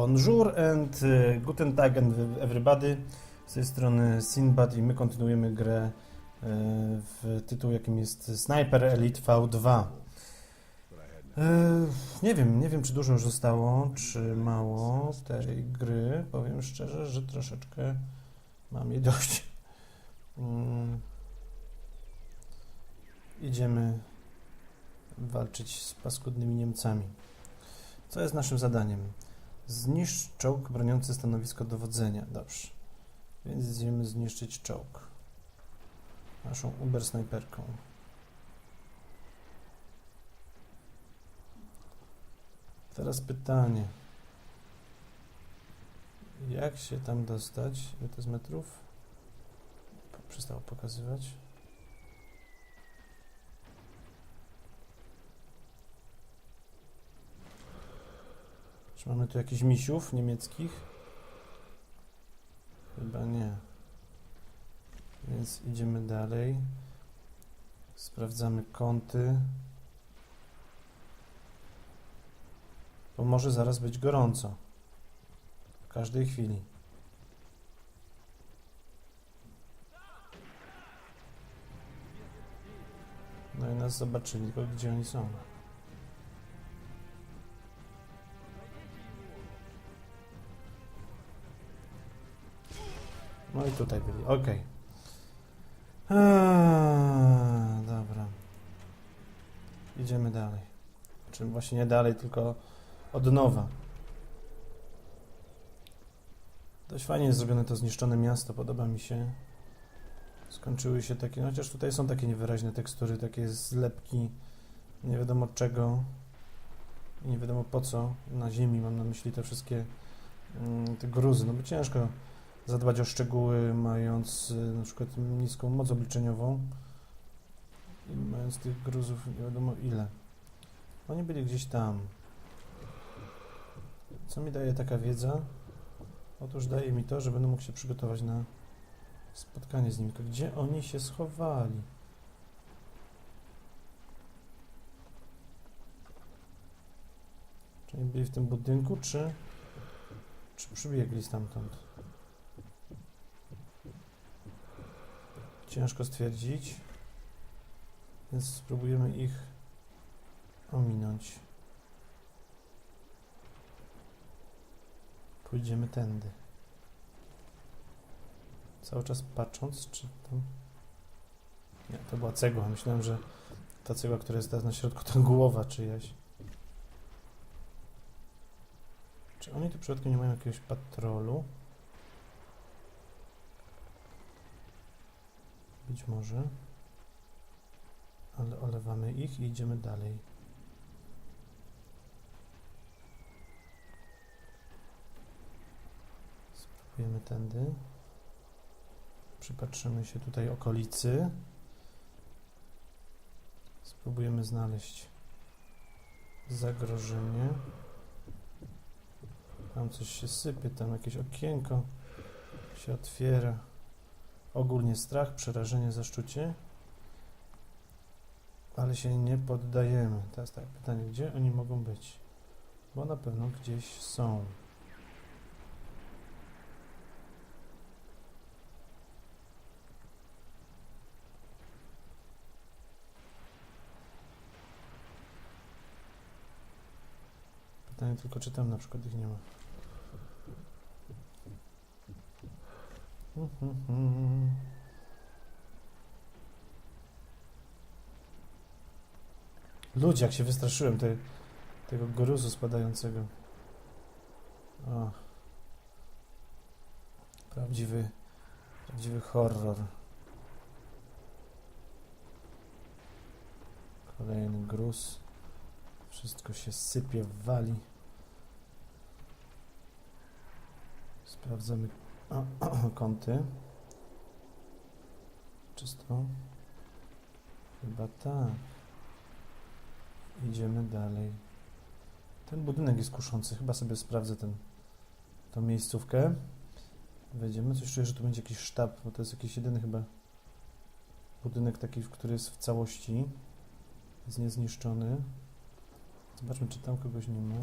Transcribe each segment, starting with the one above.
Bonjour and y, guten Tag and everybody. Z tej strony Sinbad i my kontynuujemy grę y, w tytuł jakim jest Sniper Elite V2. Y, Nie wiem, nie wiem czy dużo już zostało, czy mało tej gry. Powiem szczerze, że troszeczkę mam jej dość. Mm. Idziemy walczyć z paskudnymi Niemcami. Co jest naszym zadaniem? Zniszcz czołg broniący stanowisko dowodzenia. Dobrze. Więc idziemy zniszczyć czołg. Naszą Uber snajperką. Teraz pytanie. Jak się tam dostać? Ile to jest metrów? Przestało pokazywać. Czy mamy tu jakichś misiów niemieckich? Chyba nie. Więc idziemy dalej. Sprawdzamy kąty. Bo może zaraz być gorąco. W każdej chwili. No i nas zobaczyli, tylko gdzie oni są. No i tutaj byli, okej. Eee, Dobra. Idziemy dalej. Czym właśnie nie dalej, tylko od nowa. Dość fajnie jest zrobione to zniszczone miasto, podoba mi się. Skończyły się takie, no chociaż tutaj są takie niewyraźne tekstury, takie zlepki nie wiadomo czego i nie wiadomo po co na ziemi, mam na myśli te wszystkie mm, te gruzy, no bo ciężko zadbać o szczegóły, mając y, na przykład niską moc obliczeniową i mając tych gruzów nie wiadomo ile. Oni byli gdzieś tam. Co mi daje taka wiedza? Otóż daje mi to, że będę mógł się przygotować na spotkanie z nimi. Gdzie oni się schowali? Czy oni byli w tym budynku, czy, czy przybiegli stamtąd? Ciężko stwierdzić, więc spróbujemy ich ominąć. Pójdziemy tędy. Cały czas patrząc, czy tam... Nie, to była cegła. Myślałem, że ta cegła, która jest teraz na środku, to głowa czyjaś. Czy oni tu przypadkiem nie mają jakiegoś patrolu? Być może. Ale olewamy ich i idziemy dalej. Spróbujemy tędy. Przypatrzymy się tutaj okolicy. Spróbujemy znaleźć zagrożenie. Tam coś się sypie, tam jakieś okienko się otwiera. Ogólnie strach, przerażenie, zaszczucie. Ale się nie poddajemy. Teraz tak, pytanie, gdzie oni mogą być? Bo na pewno gdzieś są. Pytanie tylko, czy tam na przykład ich nie ma. Ludzie, jak się wystraszyłem te, tego gruzu spadającego. O. Prawdziwy, prawdziwy horror. Kolejny gruz. Wszystko się sypie, wali. Sprawdzamy kąty. Czysto. Chyba tak. Idziemy dalej. Ten budynek jest kuszący. Chyba sobie sprawdzę ten, tą miejscówkę. Wejdziemy. Coś czuję, że tu będzie jakiś sztab, bo to jest jakiś jedyny chyba budynek taki, który jest w całości. Jest niezniszczony. Zobaczmy, czy tam kogoś nie ma.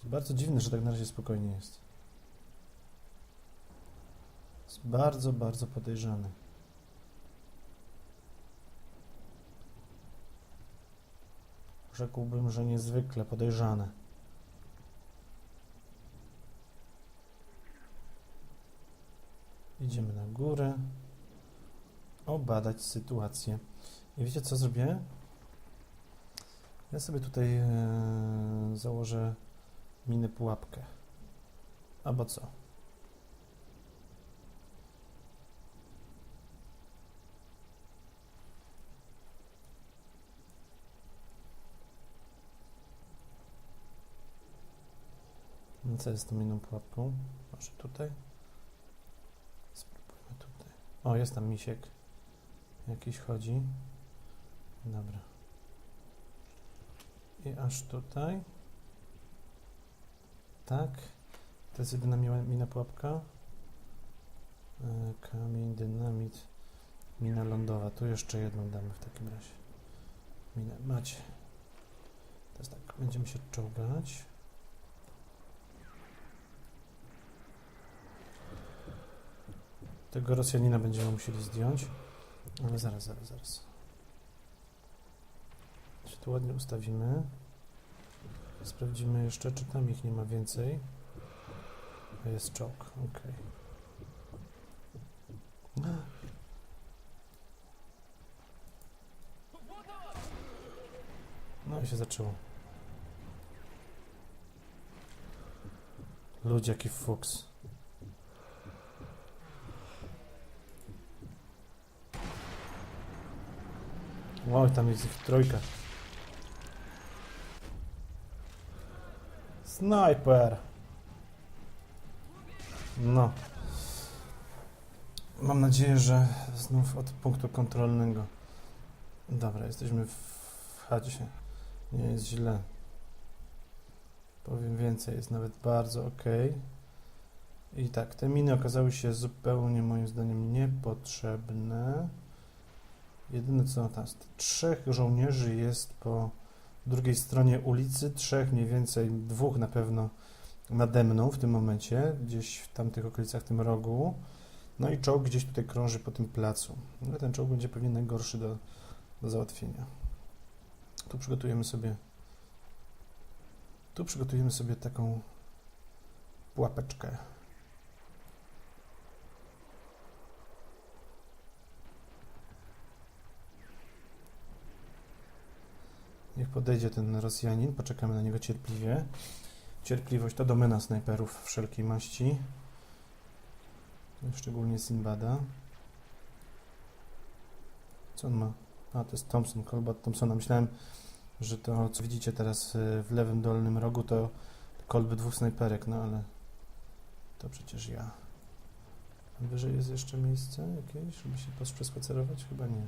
Jest bardzo dziwne, że tak na razie spokojnie jest. Jest bardzo, bardzo podejrzany. Rzekłbym, że niezwykle podejrzane. Idziemy na górę. Obadać sytuację. I wiecie co zrobię? Ja sobie tutaj e, założę minę pułapkę. Albo co? No co jest tą inną pułapką? Może tutaj? Spróbujmy tutaj. O, jest tam misiek. Jakiś chodzi. Dobra. I aż tutaj. Tak. To jest jedyna mina pułapka. E, Kamień, dynamit. Mina lądowa. Tu jeszcze jedną damy w takim razie. Minę. Macie. Teraz tak. Będziemy się czołgać. Tego Rosjanina będziemy musieli zdjąć. Ale zaraz, zaraz, zaraz. Tu ładnie ustawimy. Sprawdzimy jeszcze, czy tam ich nie ma więcej. A jest czołg, ok. No i się zaczęło. Ludzie, jaki fuks. Wow, tam jest ich trójka. Snajper! No. Mam nadzieję, że znów od punktu kontrolnego. Dobra, jesteśmy w chacie. Nie jest źle. Powiem więcej, jest nawet bardzo ok. I tak, te miny okazały się zupełnie moim zdaniem niepotrzebne. Jedyne co tam jest, trzech żołnierzy jest po drugiej stronie ulicy, trzech mniej więcej, dwóch na pewno nade mną w tym momencie, gdzieś w tamtych okolicach, w tym rogu. No i czołg gdzieś tutaj krąży po tym placu. No ten czołg będzie pewnie najgorszy do, do załatwienia. Tu przygotujemy sobie tu przygotujemy sobie taką pułapeczkę. Niech podejdzie ten Rosjanin, poczekamy na niego cierpliwie. Cierpliwość to domena snajperów wszelkiej maści. Szczególnie Sinbada. Co on ma? A, to jest Thompson, kolba Thompsona. Myślałem, że to, co widzicie teraz y, w lewym dolnym rogu, to kolby dwóch snajperek, no ale to przecież ja. Wyżej jest jeszcze miejsce jakieś, żeby się przespacerować? Chyba nie.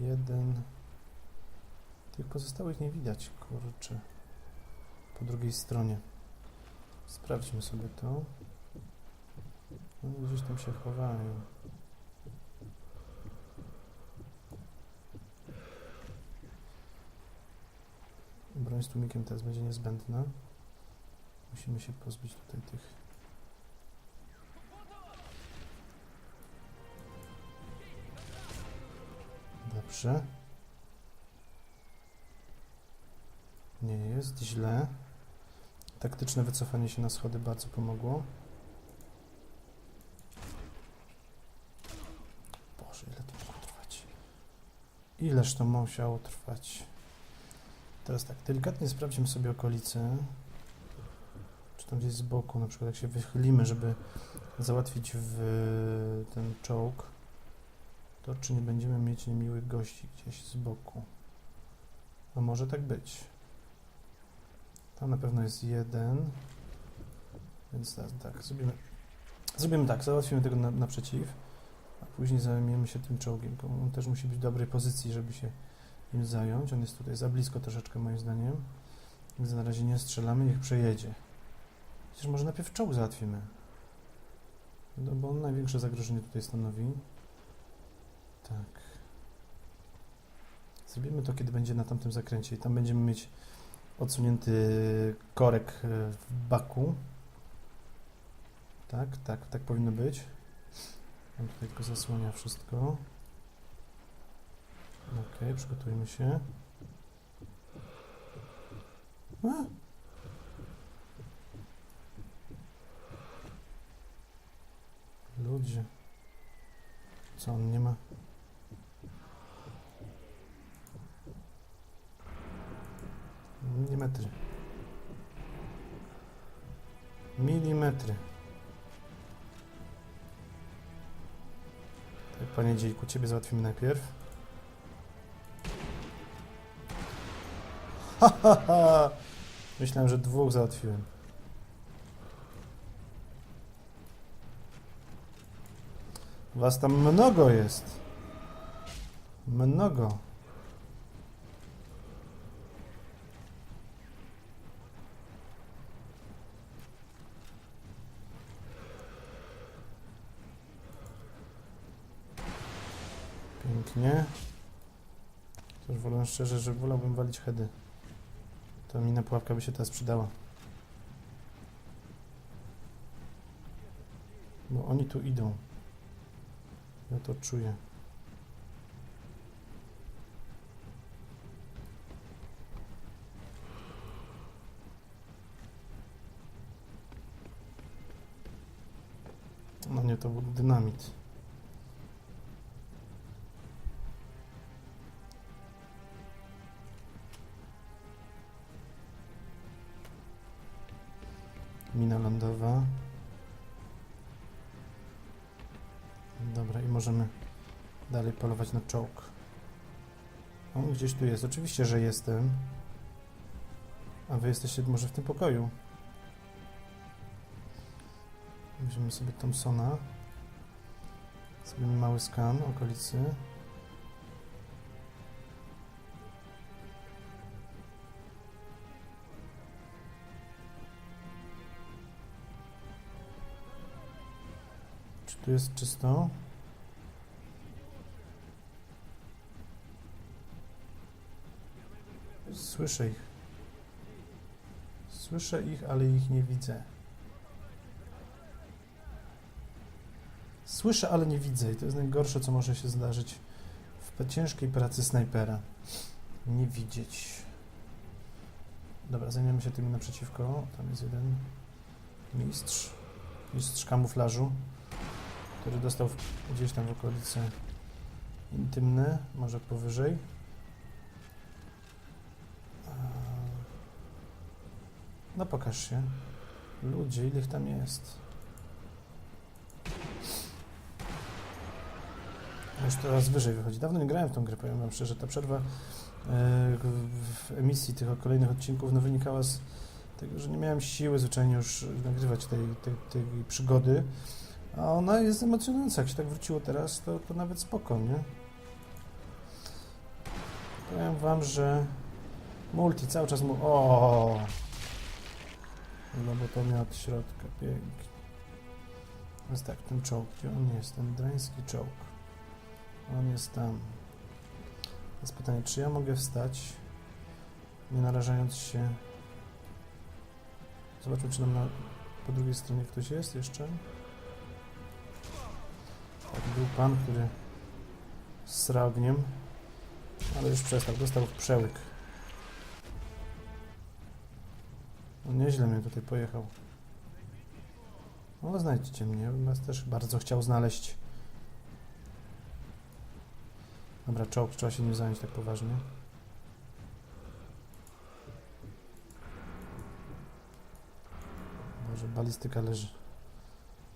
Jeden. Tych pozostałych nie widać, kurczę. Po drugiej stronie. Sprawdźmy sobie to. Oni gdzieś tam się chowają. Broń z tłumikiem teraz będzie niezbędna. Musimy się pozbyć tutaj tych. Dobrze. Nie jest źle. Taktyczne wycofanie się na schody bardzo pomogło. Boże, ile to mogło trwać? Ileż to musiało trwać? Teraz tak, delikatnie sprawdzimy sobie okolice. Czy tam gdzieś z boku, na przykład jak się wychylimy, żeby załatwić w ten czołg, to czy nie będziemy mieć niemiłych gości gdzieś z boku. A może tak być. Tam na pewno jest jeden. Więc tak, tak zrobimy, zrobimy tak, załatwimy tego na, naprzeciw, a później zajmiemy się tym czołgiem. On też musi być w dobrej pozycji, żeby się nim zająć. On jest tutaj za blisko troszeczkę moim zdaniem. Więc na razie nie strzelamy, niech przejedzie. Chociaż może najpierw czołg załatwimy. No bo on największe zagrożenie tutaj stanowi. Tak. Zrobimy to, kiedy będzie na tamtym zakręcie i tam będziemy mieć odsunięty korek e, w baku. Tak, tak, tak powinno być. On tutaj tylko zasłania wszystko. Ok, przygotujmy się. A! Ludzie. Co on nie ma? Milimetry. Milimetry. Tak, panie dziejku, ciebie załatwimy najpierw. Ha, ha, ha. Myślałem, że dwóch załatwiłem. Was tam mnogo jest. Mnogo. Pięknie. Też wolę szczerze, że wolałbym walić heady. To mina pułapka by się teraz przydała. Bo oni tu idą. Ja to czuję. No nie, to był dynamit. Na czołg. On gdzieś tu jest. Oczywiście, że jestem. A wy jesteście może w tym pokoju. Weźmiemy sobie Thompsona. Zrobimy mały skan okolicy. Czy tu jest czysto? Słyszę ich. Słyszę ich, ale ich nie widzę. Słyszę, ale nie widzę i to jest najgorsze, co może się zdarzyć w ciężkiej pracy snajpera. Nie widzieć. Dobra, zajmiemy się tymi naprzeciwko. Tam jest jeden mistrz. Mistrz kamuflażu, który dostał gdzieś tam w okolicy intymne, może powyżej. No pokaż się. Ludzie, ile ich tam jest? Już teraz wyżej wychodzi. Dawno nie grałem w tą grę, powiem wam szczerze. Ta przerwa e, w emisji tych kolejnych odcinków no, wynikała z tego, że nie miałem siły zwyczajnie już nagrywać tej, tej, tej przygody. A ona jest emocjonująca. Jak się tak wróciło teraz, to, to nawet spoko, nie? Powiem wam, że multi cały czas mu... O! No bo to miał od środka. Pięknie. Więc tak, ten czołg. Gdzie on jest? Ten drański czołg. On jest tam. Jest pytanie, czy ja mogę wstać, nie narażając się... Zobaczmy, czy nam na, po drugiej stronie ktoś jest jeszcze. Tak, był pan, który sra ogniem, ale już przestał, dostał przełyk. No nieźle mnie tutaj pojechał. No znajdźcie mnie, bym też bardzo chciał znaleźć. Dobra, czołg, trzeba się nie zająć tak poważnie. Boże, balistyka leży.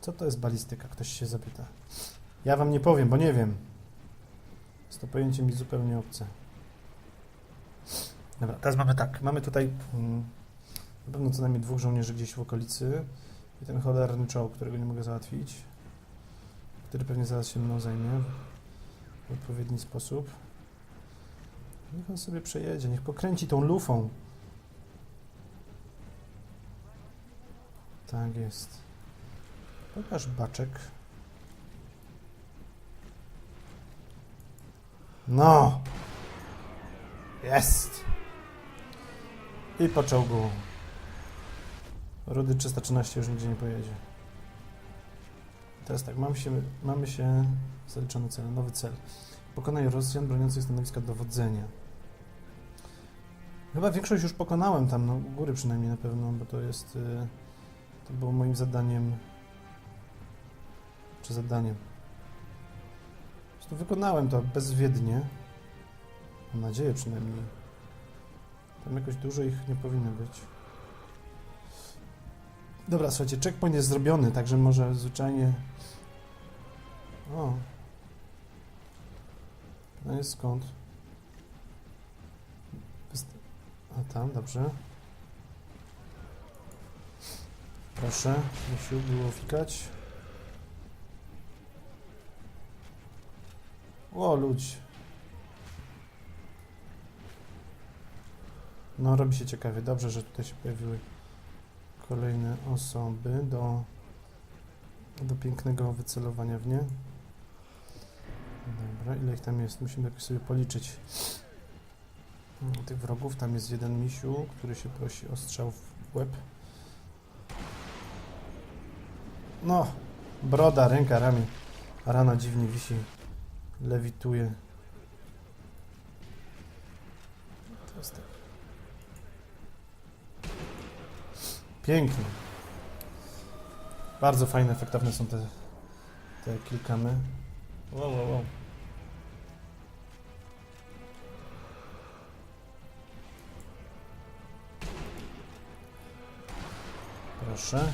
Co to jest balistyka? Ktoś się zapyta. Ja wam nie powiem, bo nie wiem. Jest to pojęcie mi zupełnie obce. Dobra, teraz mamy tak. Mamy tutaj mm, na pewno co najmniej dwóch żołnierzy gdzieś w okolicy i ten cholerny czołg, którego nie mogę załatwić, który pewnie zaraz się mną zajmie w odpowiedni sposób. Niech on sobie przejedzie, niech pokręci tą lufą. Tak jest. Pokaż baczek. No! Jest! I po czołgu. Rudy 313 już nigdzie nie pojedzie. Teraz tak, mamy się, mamy się zaliczony cel, nowy cel. Pokonaj Rosjan broniących stanowiska dowodzenia. Chyba większość już pokonałem tam, no góry przynajmniej na pewno, bo to jest... y, To było moim zadaniem... Czy zadaniem? Po prostu wykonałem to bezwiednie. Mam nadzieję przynajmniej. Tam jakoś dużo ich nie powinno być. Dobra, słuchajcie, checkpoint jest zrobiony, także może zwyczajnie... O. No jest skąd? A tam, dobrze. Proszę, Misiu, było fikać. O, ludź. No, robi się ciekawie. Dobrze, że tutaj się pojawiły kolejne osoby do, do pięknego wycelowania w nie. Dobra, ile ich tam jest? Musimy jakoś sobie policzyć mm, tych wrogów. Tam jest jeden misiu, który się prosi o strzał w łeb. No, broda, ręka, ramię. Rana dziwnie wisi, lewituje. To jest tak. Pięknie. Bardzo fajne, efektowne są te, te kilkamy. Wow, wow, wow. Proszę.